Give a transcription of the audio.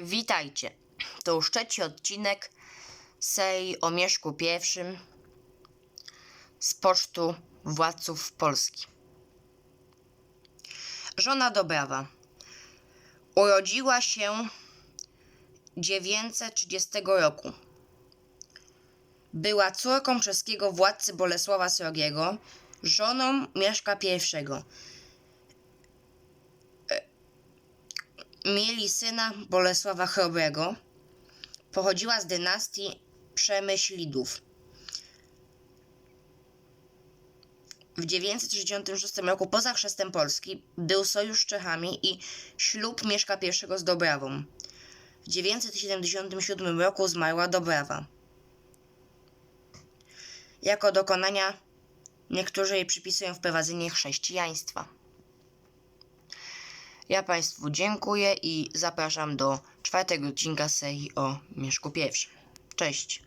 Witajcie. To już trzeci odcinek serii o Mieszku I z pocztu władców Polski. Żona Dobrawa urodziła się 930 roku. Była córką czeskiego władcy Bolesława Srogiego, żoną Mieszka I. Mieli syna Bolesława Chrobrego. Pochodziła z dynastii Przemyślidów. W 966 roku poza chrzestem Polski był sojusz z Czechami i ślub Mieszka I z Dobrawą. W 977 roku zmarła Dobrawa. Jako dokonania niektórzy jej przypisują wprowadzenie chrześcijaństwa. Ja Państwu dziękuję i zapraszam do czwartego odcinka serii o Mieszku I. Cześć!